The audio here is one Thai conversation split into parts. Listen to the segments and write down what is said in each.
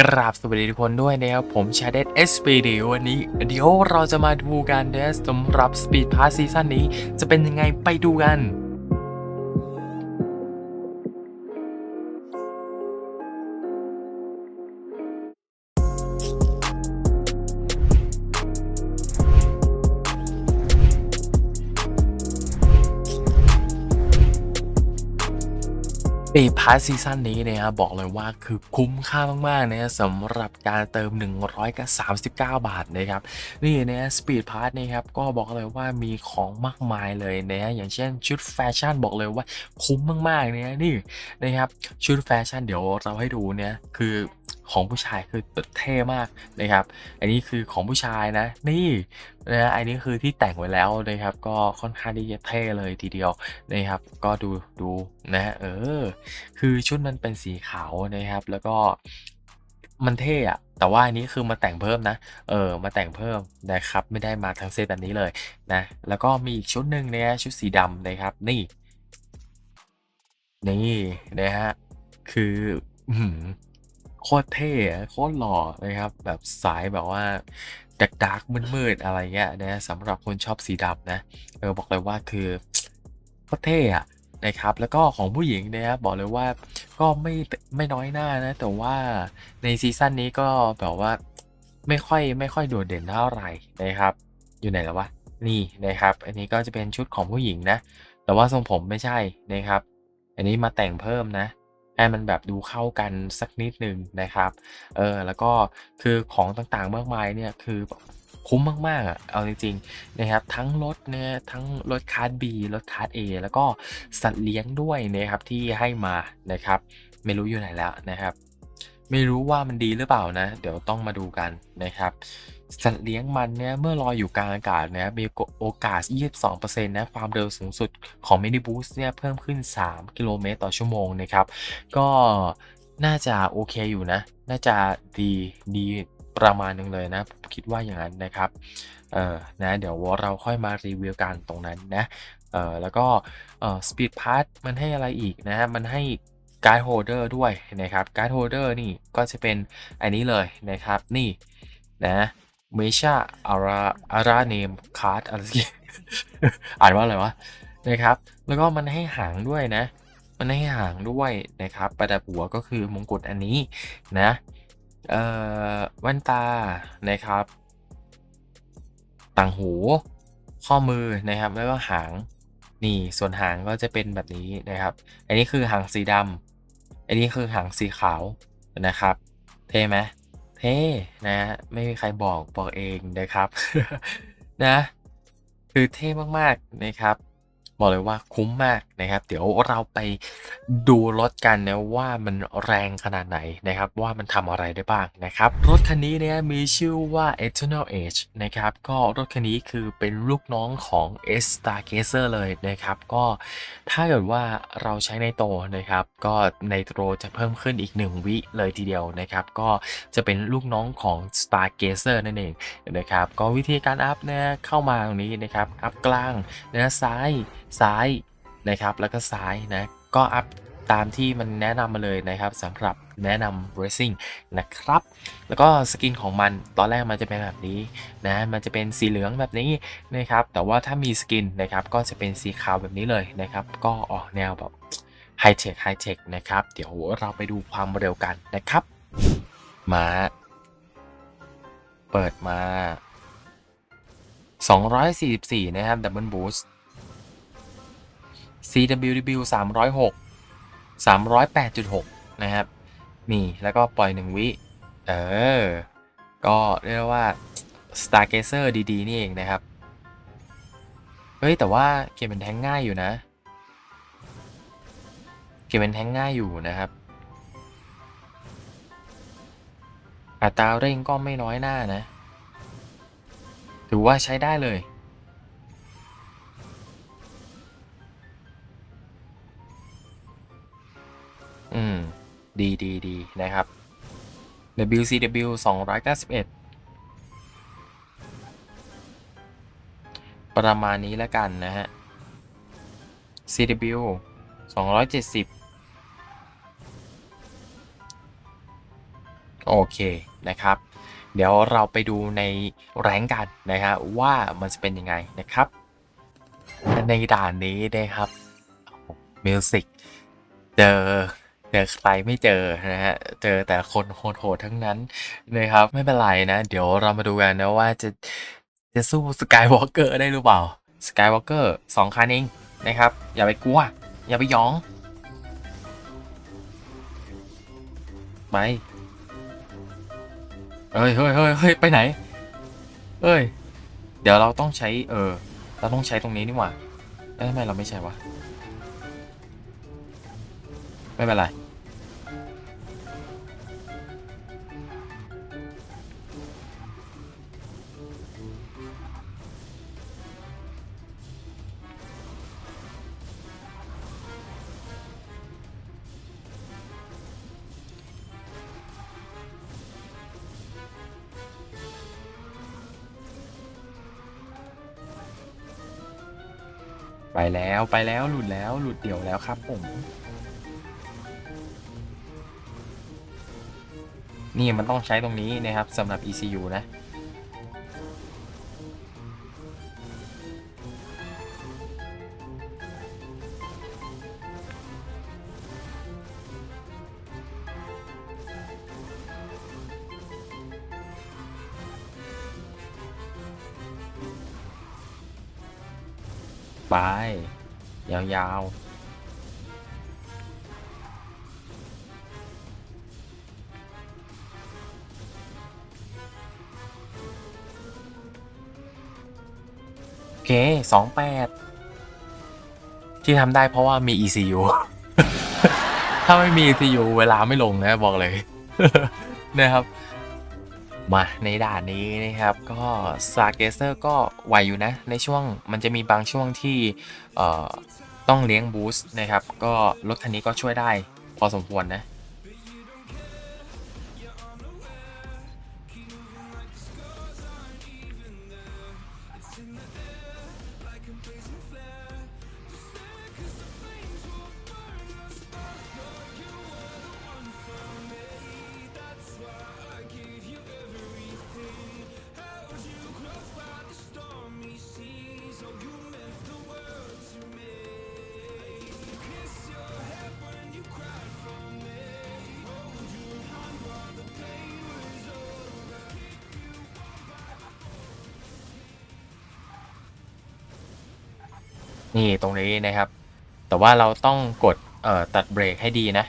กราบสวัสดีทุกคนด้วยนะครับ ผมชาเดสเอสปีดีวันนี้ เดี๋ยวเราจะมาดูกันนะสำหรับ Speed Pass ซีซั่นนี้จะเป็นยังไงไปดูกัน ปีพาร์ทซีซั่นนี้นะครับบอกเลยว่าคือคุ้มค่ามากๆนะสำหรับการเติม 139 บาทนะครับนี่นะสปีดพาร์ทนะครับก็บอกเลยว่ามีของมากมายเลยนะอย่างเช่นชุดแฟชั่นบอกเลยว่าคุ้มมากๆเนี่ยนี่นะครับชุดแฟชั่นเดี๋ยวเราให้ดูเนี่ยคือ ของผู้ชายคือเท่มากนะครับ อันนี้คือของผู้ชายนะ นี่นะอันนี้คือที่แต่งไว้แล้วนะครับ ก็ค่อนข้างที่จะเท่เลยทีเดียวนะครับ ก็ดูดูนะเออ คือชุดมันเป็นสีขาวนะครับ แล้วก็มันเท่อะแต่ว่าอันนี้คือมาแต่งเพิ่มนะ เออ มาแต่งเพิ่มนะครับ ไม่ได้มาทั้งเซตแบบนี้เลยนะ แล้วก็มีอีกชุดหนึ่งเนี่ยชุดสีดำนะครับ นี่ นี่นะฮะ คืออื้อหือ โคตรเท่โคตรหล่อนะครับ แบบสายแบบว่าดักดักมืดๆอะไรเงี้ยนะสำหรับคนชอบสีดำนะเออบอกเลยว่าคือโคตรเท่อะนะครับแล้วก็ของผู้หญิงนะครับบอกเลยว่าก็ไม่ไม่น้อยหน้านะแต่ว่าในซีซั่นนี้ก็แบบว่าไม่ค่อยไม่ค่อยโดดเด่นเท่าไหร่นะครับ อยู่ไหนแล้ววะนี่นะครับ อันนี้ก็จะเป็นชุดของผู้หญิงนะ แต่ว่าทรงผมไม่ใช่นะครับ อันนี้มาแต่งเพิ่มนะ ให้มันแบบดูเข้ากันสักนิดหนึ่งนะครับเออแล้วก็คือของต่างๆมากมายเนี่ยคือคุ้มมากๆอะเอาจริงๆนะครับทั้งรถเนี่ยทั้งรถคาร์ด B รถคาร์ด A แล้วก็สัตว์เลี้ยงด้วยนะครับที่ให้มานะครับไม่รู้อยู่ไหนแล้วนะครับ ไม่รู้ว่ามันดีหรือเปล่านะ เดี๋ยวต้องมาดูกันนะครับ สัตว์เลี้ยงมันเนี่ยเมื่อลอยอยู่กลางอากาศนะมีโอกาส 22%นะความเร็วสูงสุดของมินิบูสเนี่ยเพิ่มขึ้น 3 กิโลเมตรต่อชั่วโมงนะครับ ก็น่าจะโอเคอยู่นะ น่าจะดีดีประมาณหนึงเลยนะผมคิดว่าอย่างนั้นนะครับเออนะเดี๋ยวเราค่อยมารีวิวกันตรงนั้นนะเออแล้วก็เออ Speed Pass มันให้อะไรอีกนะมันให้การ์ดโฮเดอร์ด้วยนะครับการ์ดโฮเดอร์นี่ก็จะเป็นอันนี้เลยนะครับนี่นะ เมชาอาราอาราเนมคาร์ดอะไรสักอย่างอ่านว่าอะไรวะนะครับ แล้วก็มันให้หางด้วยนะ มันให้หางด้วยนะครับ ประดับหัวก็คือมงกุฎอันนี้นะเอ่อแว่นตานะครับ ต่างหู ข้อมือนะครับ แล้วก็หางนี่ส่วนหางก็จะเป็นแบบนี้นะครับ อันนี้คือหางสีดำอันนี้คือหางสีขาวนะครับ เท่ไหม เท่นะไม่มีใครบอกบอกเองนะครับ นะ คือเท่มากๆนะครับ บอกเลยว่าคุ้มมากนะครับ เดี๋ยวเราไปดูรถกันนะว่ามันแรงขนาดไหนนะครับ ว่ามันทำอะไรได้บ้างนะครับ รถคันนี้เนี่ยมีชื่อว่า Eternal Age นะครับก็รถคันนี้คือเป็นลูกน้องของ S Stargazer เลยนะครับ ก็ถ้าเกิดว่าเราใช้ในโตนะครับ ก็ในโตจะเพิ่มขึ้นอีก 1 วิเลยทีเดียวนะครับ ก็จะเป็นลูกน้องของ Stargazer นั่นเองนะครับ ก็วิธีการอัพเนี่ยเข้ามาตรงนี้นะครับ อัพกลางนะซ้ายซ้ายนะครับ แล้วก็ซ้ายนะ ก็อัพตามที่มันแนะนำมาเลยนะครับสำหรับแนะนำ racing นะครับ แล้วก็สกินของมันตอนแรกมันจะเป็นแบบนี้นะมันจะเป็นสีเหลืองแบบนี้นะครับ แต่ว่าถ้ามีสกินนะครับก็จะเป็นสีขาวแบบนี้เลยนะครับ ก็ออกแนวแบบไฮเทคไฮเทคนะครับ เดี๋ยวเราไปดูความเร็วกันนะครับ มา เปิดมา 244 นะครับดับเบิลบูส CWW 306 308.6 นะครับนี่แล้วก็ปล่อย 1 วิ เออ ก็เรียกว่า Stargazer ดี ๆ นี่เองนะครับ เฮ้ย แต่ว่าเกมเป็นแทงง่ายอยู่นะ เกมเป็นแทงง่ายอยู่นะครับ อัตราเร่งก็ไม่น้อยหน้านะ ถือว่าใช้ได้เลย อืม ดีดีดีนะครับ WCW 291 ประมาณนี้แล้วกันนะฮะ CW 270โโอเคนะครับ เดี๋ยวเราไปดูในแรงกันนะฮะว่ามันจะเป็นยังไงนะครับ ในด่านนี้นะครับมิวสิกเจอ เจอใครไม่เจอนะฮะ เจอแต่คนโหดๆทั้งนั้นนะครับ ไม่เป็นไรนะ เดี๋ยวเรามาดูกันนะว่าจะจะสู้สกายวอล์กเกอร์ได้หรือเปล่าสกายวอล์กเกอร์สองคันเองนะครับ อย่าไปกลัว อย่าไปยอง ไปเอ้ยเฮ้ยเฮ้ยเฮ้ยไปไหน เอ้ย เดี๋ยวเราต้องใช้ เออ เราต้องใช้ตรงนี้นี่หว่าเอ้ยทำไมเราไม่ใช่วะ ไม่เป็นไร ไปแล้วไปแล้วหลุดแล้วหลุดเดี่ยวแล้วครับผม นี่มันต้องใช้ตรงนี้นะครับสำหรับ ECU นะ ไป ยาวๆ เคสองแปดที่ทำได้เพราะว่ามี ECU ถ้าไม่มี ECU เวลาไม่ลงนะบอกเลยนะครับ มาในด่านนี้นะครับ ก็ซาเกเซอร์ก็ไหวอยู่นะ ในช่วงมันจะมีบางช่วงที่ต้องเลี้ยงบูสต์นะครับ ก็รถคันนี้ก็ช่วยได้พอสมควรนะ นี่ตรงนี้นะครับ แต่ว่าเราต้องกดตัดเบรกให้ดีนะ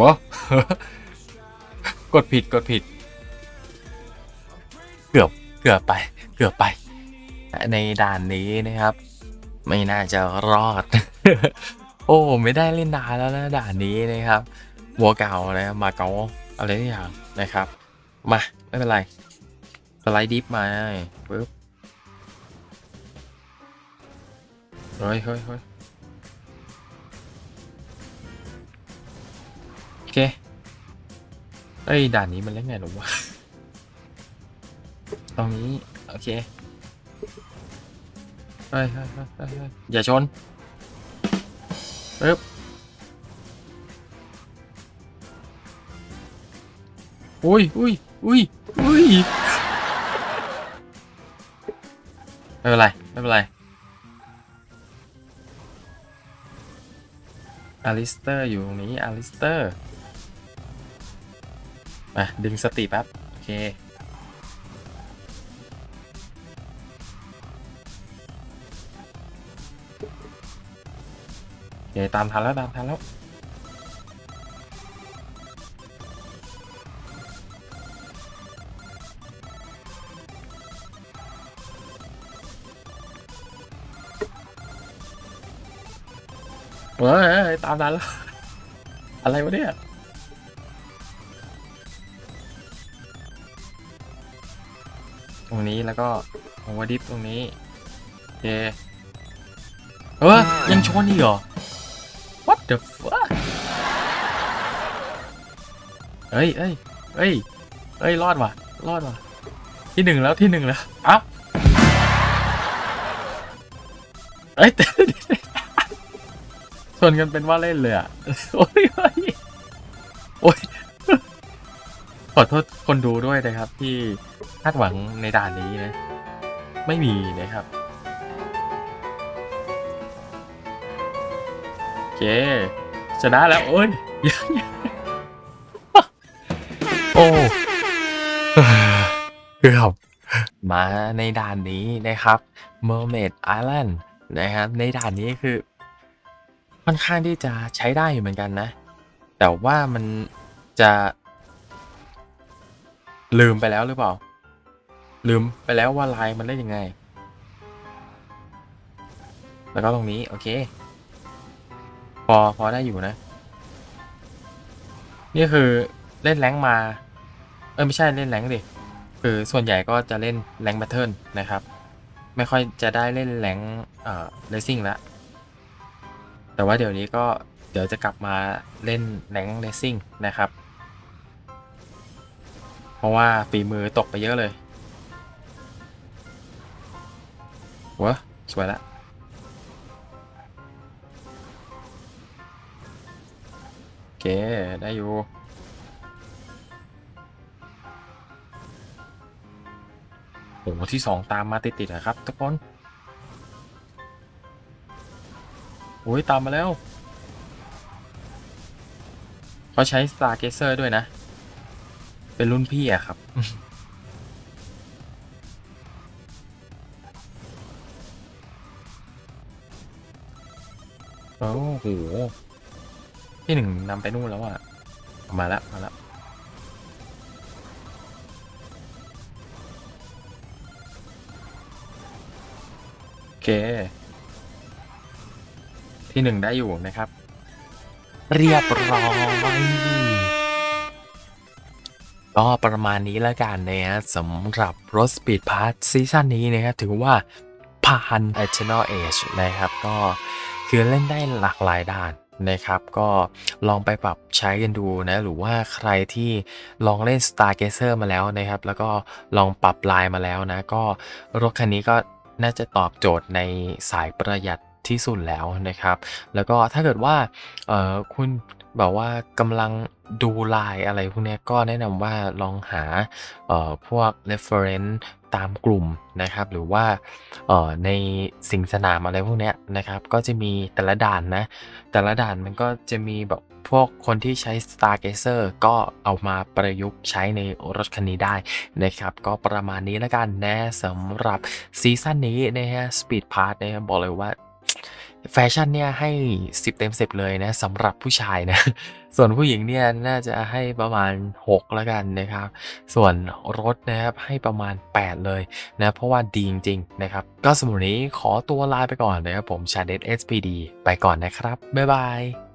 วะ กดผิดกดผิด เกือบเกือบไป เกือบไป ในด่านนี้นะครับ ไม่น่าจะรอด โอ้ไม่ได้เล่นนานแล้วนะด่านนี้นะครับวัวเก่านะมาเกาอะไรทุกอย่างนะครับ มาไม่เป็นไรสไลด์ดิฟมาปึ๊บเฮ้ยเฮ้ยเฮ้ย เคเอ้ยด่านนี้มันเล่นไงหรอวะตรงนี้โอเคเฮ้ยเฮ้ยเฮ้ยเฮ้ยเฮ้ยอย่าชนปึ๊บอุ้ยอุ้ยอุ้ยอุ้ยไม่เป็นไรไม่เป็นไรอลิสเตอร์อยู่ตรงนี้อลิสเตอร์ มาดึงสติแป๊บ โอเค โอเค ตามทันแล้ว ตามทันแล้ว เฮ้ย ตามทันแล้ว อะไรวะเนี่ย รงนี้แล้วก็โอเวอร์ดิฟตรงนี้โอเคเออยังชนอีกเหรอ what the fuck เอ้ยเอ้ยเอ้ยเอ้ยรอดว่ะรอดว่ะที่หนึ่งแล้วที่หนึ่งแล้วอ้าเอ้ยชนกันเป็นว่าเล่นเลยอะโอ้ยโอ้ยโอ้ย ขอโทษคนดูด้วยนะครับ ที่คาดหวังในด่านนี้นะ ไม่มีนะครับโอเคชนะแล้วโอ้ยยังโอ้เกือบมาในด่านนี้นะครับ Mermaid Island นะครับ ในด่านนี้คือ ค่อนข้างที่จะใช้ได้อยู่เหมือนกันนะ แต่ว่ามันจะ ลืมไปแล้วหรือเปล่า ลืมไปแล้วว่าลายมันเล่นยังไง แล้วก็ตรงนี้ โอเค พอพอได้อยู่นะ นี่คือเล่นแรงมา เออไม่ใช่เล่นแรงดิคือส่วนใหญ่ก็จะเล่นแรงแบทเทิลนะครับ ไม่ค่อยจะได้เล่นแรงเอ่อเลสซิ่งละแต่ว่าเดี๋ยวนี้ก็เดี๋ยวจะกลับมาเล่นแรงเลสซิ่งนะครับ เพราะว่าฝีมือตกไปเยอะเลยวะสวยละโอเค ได้อยู่โอ้โหที่สองตามมาติดๆนะครับทุกคนโอ้ยตามมาแล้วเขาใช้ Star Gazer ด้วยนะ เป็นรุ่นพี่อะครับ โอ้โหพี่หนึ่งนำไปนู่นแล้วอะมาแล้วมาแล้วโอเค ที่หนึ่งได้อยู่นะครับ เรียบร้อย ก็ประมาณนี้แล้วกันนะฮะสำหรับรถ Speed p a s ซีซั่นนี้นะครับถือว่าผ่าน Eternal Age นะครับ ก็คือเล่นได้หลากหลายด่านนะครับ ก็ลองไปปรับใช้กันดูนะ หรือว่าใครที่ลองเล่น Stargazer มาแล้วนะครับ แล้วก็ลองปรับลายมาแล้วนะ ก็รถคันนี้ก็น่าจะตอบโจทย์ในสายประหยัดที่สุดแล้วนะครับ แล้วก็ถ้าเกิดว่าคุณ แบบว่ากำลังดูลายอะไรพวกนี้ก็แนะนำว่าลองหาพวก reference ตามกลุ่มนะครับ หรือว่าในสิงสนามอะไรพวกนี้นะครับ ก็จะมีแต่ละด่านนะ แต่ละด่านมันก็จะมีแบบพวกคนที่ใช้ Stargazer ก็เอามาประยุกต์ใช้ในรถคันนี้ได้นะครับ ก็ประมาณนี้แล้วกันนะสำหรับซีซั่นนี้นะฮะ Speed Pass นะครับบอกเลยว่า แฟชั่นเนี่ยให้ 10 เต็ม 10 เลยนะสำหรับผู้ชายนะ ส่วนผู้หญิงเนี่ยน่าจะให้ประมาณ 6 แล้วกันนะครับ ส่วนรถนะครับให้ประมาณ 8 เลยนะเพราะว่าดีจริงๆนะครับ ก็สำหรับวันนี้ขอตัวลาไปก่อนนะครับผมชาเดส SPD ไปก่อนนะครับ บ๊ายบาย